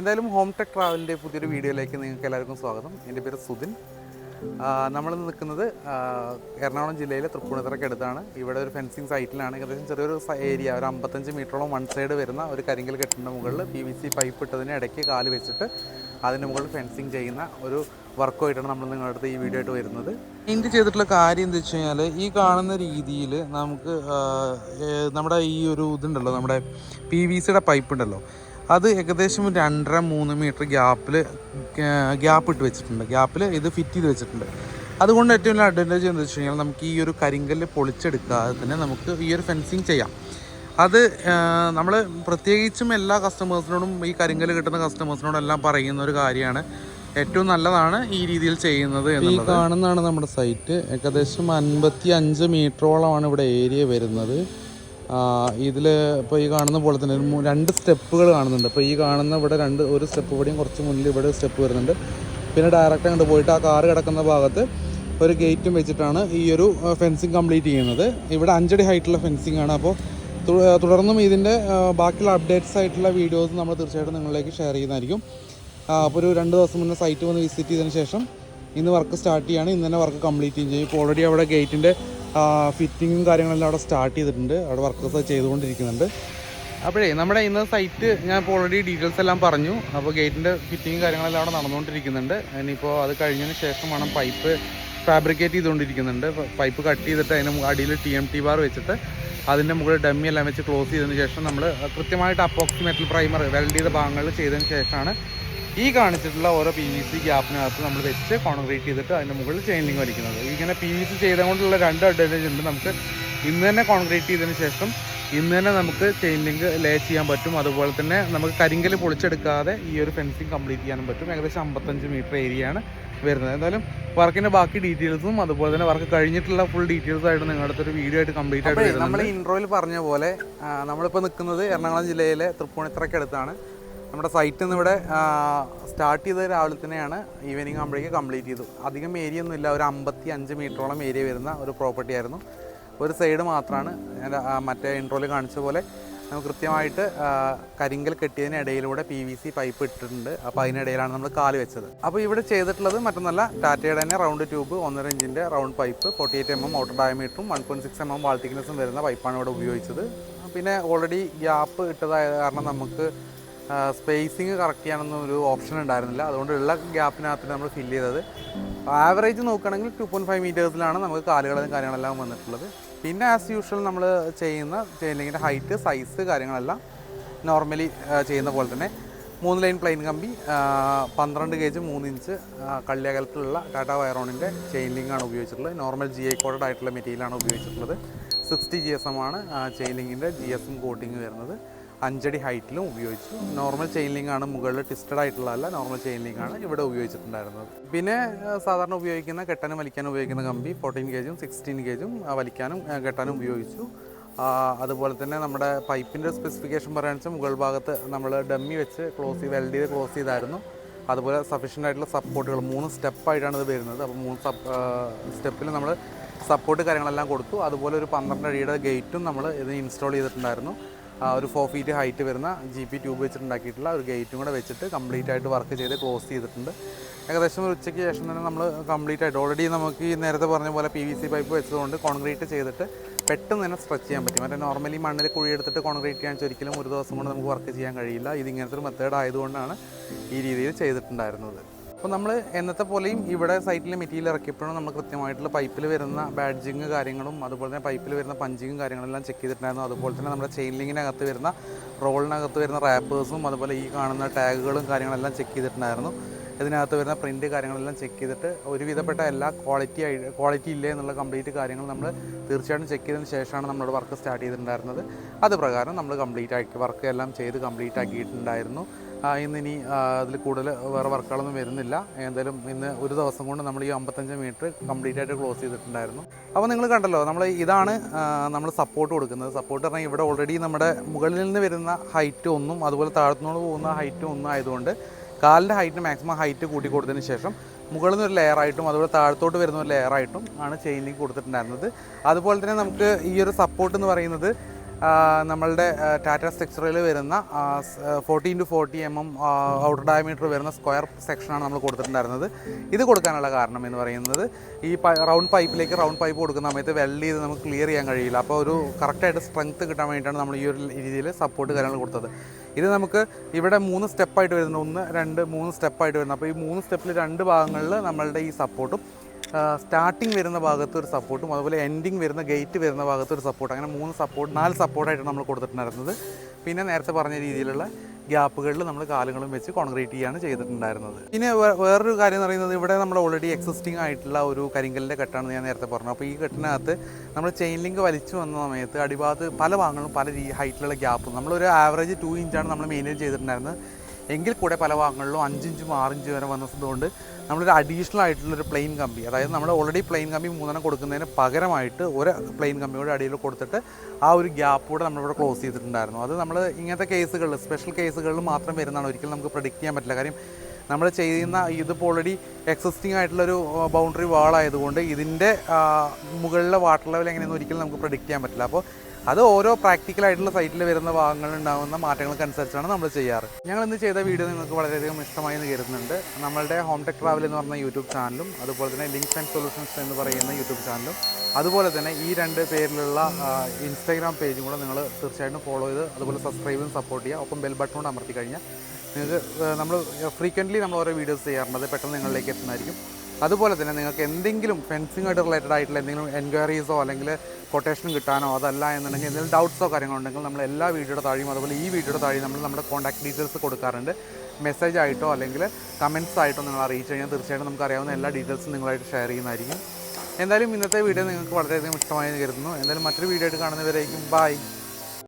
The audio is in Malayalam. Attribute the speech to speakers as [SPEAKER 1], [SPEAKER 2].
[SPEAKER 1] എന്തായാലും ഹോം ടെക് ട്രാവലിന്റെ പുതിയൊരു വീഡിയോയിലേക്ക് നിങ്ങൾക്ക് എല്ലാവർക്കും സ്വാഗതം. എന്റെ പേര് സുധിൻ. നമ്മൾ നിൽക്കുന്നത് എറണാകുളം ജില്ലയിലെ തൃപ്പൂണിത്തറയ്ക്ക് അടുത്താണ്. ഇവിടെ ഒരു ഫെൻസിങ് സൈറ്റിലാണ്. ഏകദേശം ചെറിയൊരു ഏരിയ ഒരു അമ്പത്തഞ്ച് മീറ്ററോളം വൺ സൈഡ് വരുന്ന ഒരു കരിങ്കൽ കെട്ടിന്റെ മുകളിൽ പി വി സി പൈപ്പ് ഇട്ടതിന് ഇടയ്ക്ക് കാൽ വെച്ചിട്ട് അതിന്റെ മുകളിൽ ഫെൻസിങ് ചെയ്യുന്ന ഒരു വർക്കുമായിട്ടാണ് നമ്മൾ നിങ്ങളുടെ അടുത്ത് ഈ വീഡിയോ ആയിട്ട് വരുന്നത്.
[SPEAKER 2] ഇന്ത്യ ചെയ്തിട്ടുള്ള കാര്യം എന്താ വെച്ച് കഴിഞ്ഞാൽ ഈ കാണുന്ന രീതിയിൽ നമുക്ക് നമ്മുടെ ഈ ഒരു ഇതുണ്ടല്ലോ നമ്മുടെ പി വി സിയുടെ പൈപ്പ് ഉണ്ടല്ലോ. അത് ഏകദേശം രണ്ടര മൂന്ന് മീറ്റർ ഗ്യാപ്പിൽ ഗ്യാപ്പ് ഇട്ട് വെച്ചിട്ടുണ്ട്. ഗ്യാപ്പിൽ ഇത് ഫിറ്റ് ചെയ്ത് വെച്ചിട്ടുണ്ട്. അതുകൊണ്ട് ഏറ്റവും വലിയ അഡ്വാന്റേജ് എന്താ വെച്ച് കഴിഞ്ഞാൽ നമുക്ക് ഈ ഒരു കരിങ്കല്ല് പൊളിച്ചെടുക്കാതെ തന്നെ നമുക്ക് ഈ ഒരു ഫെൻസിങ് ചെയ്യാം. അത് നമ്മൾ പ്രത്യേകിച്ചും എല്ലാ കസ്റ്റമേഴ്സിനോടും ഈ കരിങ്കല്ല് കിട്ടുന്ന കസ്റ്റമേഴ്സിനോടും എല്ലാം പറയുന്ന ഒരു കാര്യമാണ്. ഏറ്റവും നല്ലതാണ് ഈ രീതിയിൽ ചെയ്യുന്നത് ഈ കാണുന്നതാണ് നമ്മുടെ സൈറ്റ് ഏകദേശം അൻപത്തി അഞ്ച് മീറ്ററോളമാണ് ഇവിടെ ഏരിയ വരുന്നത്. ഇതിൽ ഇപ്പോൾ ഈ കാണുന്ന പോലെ തന്നെ രണ്ട് സ്റ്റെപ്പുകൾ കാണുന്നുണ്ട്. ഇപ്പോൾ ഈ കാണുന്ന ഇവിടെ രണ്ട് ഒരു സ്റ്റെപ്പ് ഇവിടെയും കുറച്ച് മുന്നിൽ ഇവിടെ സ്റ്റെപ്പ് വരുന്നുണ്ട്. പിന്നെ ഡയറക്റ്റ് അങ്ങോട്ട് പോയിട്ട് ആ കാറ് കിടക്കുന്ന ഭാഗത്ത് ഒരു ഗേറ്റും വെച്ചിട്ടാണ് ഈ ഒരു ഫെൻസിങ് കംപ്ലീറ്റ് ചെയ്യുന്നത്. ഇവിടെ അഞ്ചടി ഹൈറ്റുള്ള ഫെൻസിങ് ആണ്. അപ്പോൾ തുടർന്നും ഇതിന്റെ ബാക്കിയുള്ള അപ്ഡേറ്റ്സ് ആയിട്ടുള്ള വീഡിയോസ് നമ്മൾ തീർച്ചയായിട്ടും നിങ്ങളിലേക്ക് ഷെയർ ചെയ്യുന്നതായിരിക്കും. അപ്പോൾ ഒരു രണ്ട് ദിവസം മുന്നേ സൈറ്റ് വന്ന് വിസിറ്റ് ചെയ്തതിന് ശേഷം ഇന്ന് വർക്ക് സ്റ്റാർട്ട് ചെയ്യാണ്. ഇന്ന് തന്നെ വർക്ക് കംപ്ലീറ്റ് ചെയ്യും ഇപ്പോൾ ഓൾറെഡി അവിടെ ഗേറ്റിന്റെ ഫിറ്റിങ്ങും കാര്യങ്ങളെല്ലാം അവിടെ സ്റ്റാർട്ട് ചെയ്തിട്ടുണ്ട്. അവിടെ വർക്കേഴ്സ് ചെയ്തുകൊണ്ടിരിക്കുന്നുണ്ട്. അപ്പോഴേ നമ്മുടെ ഇന്ന് സൈറ്റ് ഞാൻ ഇപ്പോൾ ഓൾറെഡി ഡീറ്റെയിൽസ് എല്ലാം പറഞ്ഞു. അപ്പോൾ ഗേറ്റിന്റെ ഫിറ്റിങ്ങും കാര്യങ്ങളെല്ലാം അവിടെ നടന്നുകൊണ്ടിരിക്കുന്നുണ്ട്. ഇനിയിപ്പോൾ അത് കഴിഞ്ഞതിന് ശേഷം വേണം പൈപ്പ് ഫാബ്രിക്കേറ്റ് ചെയ്തുകൊണ്ടിരിക്കുന്നുണ്ട്. പൈപ്പ് കട്ട് ചെയ്തിട്ട് അതിന് അടിയിൽ ടി എം ടി ബാർ വെച്ചിട്ട് അതിന്റെ മുകളിൽ ഡമ്മി എല്ലാം വെച്ച് ക്ലോസ് ചെയ്തതിന് ശേഷം നമ്മൾ കൃത്യമായിട്ട് അപ്പോക്സി മെറ്റൽ പ്രൈമർ വെൽഡ് ചെയ്ത ഭാഗങ്ങളിൽ ചെയ്തതിന് ശേഷമാണ് ഈ കാണിച്ചിട്ടുള്ള ഓരോ പി വി സി ഗ്യാപ്പിനകത്ത് നമ്മൾ വെച്ച് കോൺക്രീറ്റ് ചെയ്തിട്ട് അതിന്റെ മുകളിൽ ചെയിൻ ലിങ്ക് വലിക്കുന്നത്. ഇങ്ങനെ പി വി സി ചെയ്തുകൊണ്ടുള്ള രണ്ട് അഡ്വാന്റേജ് ഉണ്ട്. നമുക്ക് ഇന്ന് തന്നെ കോൺക്രീറ്റ് ചെയ്തതിന് ശേഷം ഇന്ന് തന്നെ നമുക്ക് ചെയിൻ ലിങ്ക് ലേ ചെയ്യാൻ പറ്റും. അതുപോലെ തന്നെ നമുക്ക് കരിങ്കൽ പൊളിച്ചെടുക്കാതെ ഈ ഒരു ഫെൻസിങ് കംപ്ലീറ്റ് ചെയ്യാനും പറ്റും. ഏകദേശം അമ്പത്തഞ്ച് മീറ്റർ ഏരിയയാണ് വരുന്നത്. എന്തായാലും വർക്കിന്റെ ബാക്കി ഡീറ്റെയിൽസും അതുപോലെ തന്നെ വർക്ക് കഴിഞ്ഞിട്ടുള്ള ഫുൾ ഡീറ്റെയിൽസ് ആയിട്ട് നിങ്ങളുടെ ഒരു വീഡിയോ ആയിട്ട് കംപ്ലീറ്റ് ആയിട്ട്
[SPEAKER 1] നമ്മൾ ഇൻട്രോയിൽ പറഞ്ഞ പോലെ നമ്മളിപ്പോൾ നിൽക്കുന്നത് എറണാകുളം ജില്ലയിലെ തൃപ്പൂണിത്തറയ്ക്ക് അടുത്താണ് നമ്മുടെ സൈറ്റിൽ നിന്ന് ഇവിടെ സ്റ്റാർട്ട് ചെയ്ത രാവിലെ തന്നെയാണ് ഈവനിങ് ആകുമ്പോഴേക്ക് കംപ്ലീറ്റ് ചെയ്തു അധികം ഏരിയ ഒന്നുമില്ല ഒരു അമ്പത്തി അഞ്ച് മീറ്ററോളം ഏരിയ വരുന്ന ഒരു പ്രോപ്പർട്ടി ആയിരുന്നു. ഒരു സൈഡ് മാത്രമാണ് മറ്റേ ഇൻട്രോയിൽ കാണിച്ച പോലെ. നമുക്ക് കൃത്യമായിട്ട് കരിങ്കൽ കെട്ടിയതിന് ഇടയിലൂടെ പി വി സി പൈപ്പ് ഇട്ടിട്ടുണ്ട്. അപ്പോൾ അതിനിടയിലാണ് നമ്മൾ കാൽ വെച്ചത്. അപ്പോൾ ഇവിടെ ചെയ്തിട്ടുള്ളത് മറ്റൊന്നല്ല ടാറ്റയുടെ തന്നെ റൗണ്ട് ട്യൂബ് ഒന്നര ഇഞ്ചിന്റെ round pipe forty eight M M outer ഡയമീറ്ററും one point six M M wall തിക്നെസ്സും വരുന്ന പൈപ്പാണ് ഇവിടെ ഉപയോഗിച്ചത്. പിന്നെ ഓൾറെഡി ഗ്യാപ്പ് ഇട്ടതായ കാരണം നമുക്ക് സ്പേസിങ് കറക്റ്റ് ചെയ്യാനൊന്നും ഒരു ഓപ്ഷൻ ഉണ്ടായിരുന്നില്ല. അതുകൊണ്ട് ഉള്ള ഗ്യാപ്പിനകത്ത് നമ്മൾ ഫില്ല് ചെയ്തത്. ആവറേജ് നോക്കുകയാണെങ്കിൽ ടു പോയിന്റ് ഫൈവ് മീറ്റേഴ്സിലാണ് നമുക്ക് കാലുകളും കാര്യങ്ങളെല്ലാം വന്നിട്ടുള്ളത്. പിന്നെ ആസ് യൂഷ്വൽ നമ്മൾ ചെയ്യുന്ന ചെയിനിങ്ങിന്റെ ഹൈറ്റ് സൈസ് കാര്യങ്ങളെല്ലാം നോർമലി ചെയ്യുന്ന പോലെ തന്നെ. മൂന്ന് ലൈൻ പ്ലെയിൻ കമ്പി പന്ത്രണ്ട് കെ ജി മൂന്ന് ഇഞ്ച് കള്ളിയകലത്തിലുള്ള ടാറ്റ വയറോണിന്റെ ചെയിൻ ആണ് ഉപയോഗിച്ചിട്ടുള്ളത്. നോർമൽ ജി ഐ കോഡഡ് ആയിട്ടുള്ള മെറ്റീരിയലാണ് ഉപയോഗിച്ചിട്ടുള്ളത്. സിക്സ്റ്റി ജി എസ് എം ആണ് ചെയിൻ ലിങ്കിന്റെ ജി എസ് എം കോട്ടിങ് വരുന്നത്. അഞ്ചടി ഹൈറ്റിലും ഉപയോഗിച്ചു. നോർമൽ ചെയിൻ ലിങ്ക് ആണ് മുകളിൽ ട്വിസ്റ്റഡ് ആയിട്ടുള്ളതല്ല നോർമൽ ചെയിൻ ലിങ്ക് ആണ് ഇവിടെ ഉപയോഗിച്ചിട്ടുണ്ടായിരുന്നത്. പിന്നെ സാധാരണ ഉപയോഗിക്കുന്ന കെട്ടാനും വലിക്കാനും ഉപയോഗിക്കുന്ന കമ്പി ഫോർട്ടീൻ ഗേജും സിക്സ്റ്റീൻ ഗേജും വലിക്കാനും കെട്ടാനും ഉപയോഗിച്ചു. അതുപോലെ തന്നെ നമ്മുടെ പൈപ്പിന്റെ സ്പെസിഫിക്കേഷൻ പറയുകയാണെന്ന് വെച്ചാൽ മുകൾ ഭാഗത്ത് നമ്മൾ ഡമ്മി വെച്ച് ക്ലോസ് ചെയ്ത് വെൽഡ് ചെയ്ത് ക്ലോസ് ചെയ്തായിരുന്നു. അതുപോലെ സഫീഷ്യന്റ് ആയിട്ടുള്ള സപ്പോർട്ടുകൾ മൂന്ന് സ്റ്റെപ്പായിട്ടാണ് ഇത് വരുന്നത്. അപ്പോൾ മൂന്ന് സ്റ്റെപ്പിൽ നമ്മൾ സപ്പോർട്ട് കാര്യങ്ങളെല്ലാം കൊടുത്തു. അതുപോലെ ഒരു പന്ത്രണ്ട് അടിയുടെ ഗേറ്റും നമ്മൾ ഇത് ഇൻസ്റ്റാൾ ചെയ്തിട്ടുണ്ടായിരുന്നു. ഒരു ഫോർ ഫീറ്റ് ഹൈറ്റ് വരുന്ന ജി പി ട്യൂബ് വെച്ചിട്ടുണ്ടാക്കിയിട്ടുള്ള ഒരു ഗേറ്റും കൂടെ വെച്ചിട്ട് കംപ്ലീറ്റ് ആയിട്ട് വർക്ക് ചെയ്ത് ക്ലോസ് ചെയ്തിട്ടുണ്ട്. ഏകദേശം ഒരു ഉച്ചയ്ക്ക് ശേഷം തന്നെ നമ്മൾ കംപ്ലീറ്റ് ആയിട്ട് ഓൾറെഡി നമുക്ക് ഈ നേരത്തെ പറഞ്ഞ പോലെ പി വി സി പൈപ്പ് വെച്ചതുകൊണ്ട് കോൺക്രീറ്റ് ചെയ്തിട്ട് പെട്ടെന്ന് തന്നെ സ്ട്രെച്ച് ചെയ്യാൻ പറ്റും. മറ്റേ നോർമലി മണ്ണിൽ കുഴിയെടുത്തിട്ട് കോൺക്രീറ്റ് ചെയ്യാൻ ഒരിക്കലും ഒരു ദിവസം കൊണ്ട് നമുക്ക് വർക്ക് ചെയ്യാൻ കഴിയില്ല. ഇത് ഇങ്ങനത്തെ ഒരു മെത്തേഡ് ആയതുകൊണ്ടാണ് ഈ രീതിയിൽ ചെയ്തിട്ടുണ്ടായിരുന്നത്. അപ്പോൾ നമ്മൾ എന്നത്തെ പോലെയും ഇവിടെ സൈറ്റിൽ മെറ്റീരിയൽ ഇറക്കിയപ്പോഴും നമ്മൾ കൃത്യമായിട്ടുള്ള പൈപ്പിൽ വരുന്ന ബാഡ്ജിങ് കാര്യങ്ങളും അതുപോലെ തന്നെ പൈപ്പിൽ വരുന്ന പഞ്ചിങ്ങും കാര്യങ്ങളെല്ലാം ചെക്ക് ചെയ്തിട്ടുണ്ടായിരുന്നു. അതുപോലെ തന്നെ നമ്മുടെ ചെയിൻ ലിങ്ങിനകത്ത് വരുന്ന റോളിനകത്ത് വരുന്ന റാപ്പേഴ്സും അതുപോലെ ഈ കാണുന്ന ടാഗുകളും കാര്യങ്ങളെല്ലാം ചെക്ക് ചെയ്തിട്ടുണ്ടായിരുന്നു. ഇതിനകത്ത് വരുന്ന പ്രിന്റ് കാര്യങ്ങളെല്ലാം ചെക്ക് ചെയ്തിട്ട് ഒരുവിധപ്പെട്ട എല്ലാ ക്വാളിറ്റി ആയി ക്വാളിറ്റി ഇല്ലേ എന്നുള്ള കംപ്ലീറ്റ് കാര്യങ്ങൾ നമ്മൾ തീർച്ചയായിട്ടും ചെക്ക് ചെയ്തതിന് ശേഷമാണ് നമ്മുടെ വർക്ക് സ്റ്റാർട്ട് ചെയ്തിട്ടുണ്ടായിരുന്നത്. അത് പ്രകാരം നമ്മൾ കംപ്ലീറ്റ് ആക്കി വർക്ക് എല്ലാം ചെയ്ത് കംപ്ലീറ്റ് ആക്കിയിട്ടുണ്ടായിരുന്നു. ഇന്ന് ഇനി അതിൽ കൂടുതൽ വേറെ വർക്കുകളൊന്നും വരുന്നില്ല. എന്തായാലും ഇന്ന് ഒരു ദിവസം കൊണ്ട് നമ്മൾ ഈ അമ്പത്തഞ്ച് മീറ്റർ കംപ്ലീറ്റ് ആയിട്ട് ക്ലോസ് ചെയ്തിട്ടുണ്ടായിരുന്നു. അപ്പോൾ നിങ്ങൾ കണ്ടല്ലോ നമ്മൾ ഇതാണ് നമ്മൾ സപ്പോർട്ട് കൊടുക്കുന്നത്. സപ്പോർട്ട് പറഞ്ഞാൽ ഇവിടെ ഓൾറെഡി നമ്മുടെ മുകളിൽ നിന്ന് വരുന്ന ഹൈറ്റ് ഒന്നും അതുപോലെ താഴ്ത്തുനിന്ന് പോകുന്ന ഹൈറ്റ് ഒന്നും ആയതുകൊണ്ട് കാലിന്റെ ഹൈറ്റിന് മാക്സിമം ഹൈറ്റ് കൂട്ടി കൊടുത്തതിന് ശേഷം മുകളിൽ നിന്ന് ഒരു ലെയറായിട്ടും അതുപോലെ താഴത്തോട്ട് വരുന്ന ഒരു ലെയറായിട്ടും ആണ് ചെയിനിങ് കൊടുത്തിട്ടുണ്ടായിരുന്നത്. അതുപോലെ തന്നെ നമുക്ക് ഈ ഒരു സപ്പോർട്ട് എന്ന് പറയുന്നത് നമ്മളുടെ ടാറ്റ സ്ട്രക്ചറിൽ വരുന്ന fourteen to forty M M outer diameter വരുന്ന സ്ക്വയർ സെക്ഷനാണ് നമ്മൾ കൊടുത്തിട്ടുണ്ടായിരുന്നത്. ഇത് കൊടുക്കാനുള്ള കാരണം എന്ന് പറയുന്നത് ഈ റൗണ്ട് പൈപ്പിലേക്ക് റൗണ്ട് പൈപ്പ് കൊടുക്കുന്ന സമയത്ത് വെൽഡ് ചെയ്ത് നമുക്ക് ക്ലിയർ ചെയ്യാൻ കഴിയില്ല. അപ്പോൾ ഒരു കറക്റ്റായിട്ട് സ്ട്രെങ്ത് കിട്ടാൻ വേണ്ടിയിട്ടാണ് നമ്മൾ ഈ ഒരു രീതിയിൽ സപ്പോർട്ട് കാര്യങ്ങൾ കൊടുത്തത്. ഇത് നമുക്ക് ഇവിടെ മൂന്ന് സ്റ്റെപ്പായിട്ട് വരുന്നുണ്ട്. ഒന്ന് രണ്ട് മൂന്ന് സ്റ്റെപ്പായിട്ട് വരുന്നത് അപ്പോൾ ഈ മൂന്ന് സ്റ്റെപ്പിൽ രണ്ട് ഭാഗങ്ങളിൽ നമ്മളുടെ ഈ സപ്പോർട്ടും സ്റ്റാർട്ടിങ് വരുന്ന ഭാഗത്ത് ഒരു സപ്പോർട്ടും അതുപോലെ എൻഡിങ് വരുന്ന ഗേറ്റ് വരുന്ന ഭാഗത്ത് ഒരു സപ്പോർട്ട് അങ്ങനെ മൂന്ന് സപ്പോർട്ട് നാല് സപ്പോർട്ടായിട്ടാണ് നമ്മൾ കൊടുത്തിട്ടുണ്ടായിരുന്നത്. പിന്നെ നേരത്തെ പറഞ്ഞ രീതിയിലുള്ള ഗ്യാപ്പുകളിൽ നമ്മൾ കാലുകളും വെച്ച് കോൺക്രീറ്റ് ചെയ്യാണ് ചെയ്തിട്ടുണ്ടായിരുന്നത്. പിന്നെ വേറൊരു കാര്യം എന്ന് പറയുന്നത് ഇവിടെ നമ്മൾ ഓൾറെഡി എക്സിസ്റ്റിംഗ് ആയിട്ടുള്ള ഒരു കരിങ്കലിന്റെ കെട്ടാണ് ഞാൻ നേരത്തെ പറഞ്ഞു. അപ്പോൾ ഈ കെട്ടിനകത്ത് നമ്മൾ ചെയിൻ ലിങ്ക് വലിച്ചു വന്ന സമയത്ത് അടിഭാഗത്ത് പല ഭാഗങ്ങളും പല ഹൈറ്റിലുള്ള ഗ്യാപ്പും നമ്മളൊരു ആവറേജ് ടു ഇഞ്ചാണ് നമ്മൾ മെയിന്റെയിൻ ചെയ്തിട്ടുണ്ടായിരുന്നത്. എങ്കിൽ കൂടെ പല ഭാഗങ്ങളിലും അഞ്ചിഞ്ചും ആറിഞ്ചും വരെ വന്നതുകൊണ്ട് നമ്മളൊരു അഡീഷണൽ ആയിട്ടുള്ളൊരു പ്ലെയിൻ കമ്പി അതായത് നമ്മൾ ഓൾറെഡി പ്ലെയിൻ കമ്പി മൂന്നെണ്ണം കൊടുക്കുന്നതിന് പകരമായിട്ട് ഒരു പ്ലെയിൻ കമ്പിയുടെ അടിയിൽ കൊടുത്തിട്ട് ആ ഒരു ഗ്യാപ്പ് കൂടെ നമ്മളിവിടെ ക്ലോസ് ചെയ്തിട്ടുണ്ടായിരുന്നു. അത് നമ്മൾ ഇങ്ങനത്തെ കേസുകളിൽ സ്പെഷ്യൽ കേസുകളിൽ മാത്രം വരുന്നതാണ്. ഒരിക്കലും നമുക്ക് പ്രഡിക്റ്റ് ചെയ്യാൻ പറ്റില്ല. കാര്യം നമ്മൾ ചെയ്യുന്ന ഇതിപ്പോൾ ഓൾറെഡി എക്സിസ്റ്റിംഗ് ആയിട്ടുള്ളൊരു ബൗണ്ടറി വാൾ ആയതുകൊണ്ട് ഇതിന്റെ മുകളിലെ വാട്ടർ ലെവൽ എങ്ങനെയെന്ന് ഒരിക്കലും നമുക്ക് പ്രഡിക്റ്റ് ചെയ്യാൻ പറ്റില്ല. അപ്പോൾ അത് ഓരോ പ്രാക്ടിക്കൽ ആയിട്ടുള്ള സൈറ്റിൽ വരുന്ന ഭാഗങ്ങളിൽ ഉണ്ടാകുന്ന മാറ്റങ്ങൾക്കനുസരിച്ചാണ് നമ്മൾ ചെയ്യാറ്. ഞങ്ങൾ ഇന്ന് ചെയ്ത വീഡിയോ നിങ്ങൾക്ക് വളരെയധികം ഇഷ്ടമായി എന്ന് കരുതുന്നുണ്ട്. നമ്മളുടെ ഹോം ടെക് ട്രാവൽ എന്ന് പറഞ്ഞ യൂട്യൂബ് ചാനലും അതുപോലെ തന്നെ ലിങ്ക്സ് ആൻഡ് സൊല്യൂഷൻസ് എന്ന് പറയുന്ന യൂട്യൂബ് ചാനലും അതുപോലെ തന്നെ ഈ രണ്ട് പേരിലുള്ള ഇൻസ്റ്റാഗ്രാം പേജും കൂടെ നിങ്ങൾ തീർച്ചയായിട്ടും ഫോളോ ചെയ്ത് അതുപോലെ സബ്സ്ക്രൈബും സപ്പോർട്ട് ചെയ്യുക. ഒപ്പം ബെൽ ബട്ടൺ കൊണ്ട് അമർത്തി കഴിഞ്ഞാൽ നിങ്ങൾക്ക് നമ്മൾ ഫ്രീക്വന്റ്ലി നമ്മൾ ഓരോ വീഡിയോസ് ചെയ്യാറുണ്ട്. അത് പെട്ടെന്ന് നിങ്ങളിലേക്ക് എത്തുന്നതായിരിക്കും. അതുപോലെ തന്നെ നിങ്ങൾക്ക് എന്തെങ്കിലും ഫെൻസിങ് ആയിട്ട് റിലേറ്റഡ് ആയിട്ടുള്ള എന്തെങ്കിലും എൻക്വയറീസോ അല്ലെങ്കിൽ കൊട്ടേഷൻ കിട്ടാനോ അതല്ല എന്നുണ്ടെങ്കിൽ എന്തെങ്കിലും ഡൗട്ട്സോ കാര്യങ്ങളോ ഉണ്ടെങ്കിൽ നമ്മൾ എല്ലാ വീഡിയോയുടെ താഴെയും അതുപോലെ ഈ വീഡിയോയുടെ താഴെയും നമ്മൾ നമ്മുടെ കോൺടാക്ട് ഡീറ്റെയിൽസ് കൊടുക്കാറുണ്ട്. മെസ്സേജ് ആയിട്ടോ അല്ലെങ്കിൽ കമൻസ് ആയിട്ടോ നിങ്ങൾ അറിയിച്ചു കഴിഞ്ഞാൽ തീർച്ചയായിട്ടും നമുക്ക് അറിയാവുന്ന എല്ലാ ഡീറ്റെയിൽസും നിങ്ങളായിട്ട് ഷെയർ ചെയ്യുന്നതായിരിക്കും. എന്തായാലും ഇന്നത്തെ വീഡിയോ നിങ്ങൾക്ക് വളരെയധികം ഇഷ്ടമായി കരുതുന്നു. എന്തായാലും മറ്റൊരു വീഡിയോ ആയിട്ട് കാണുന്നവരേക്കും ബൈ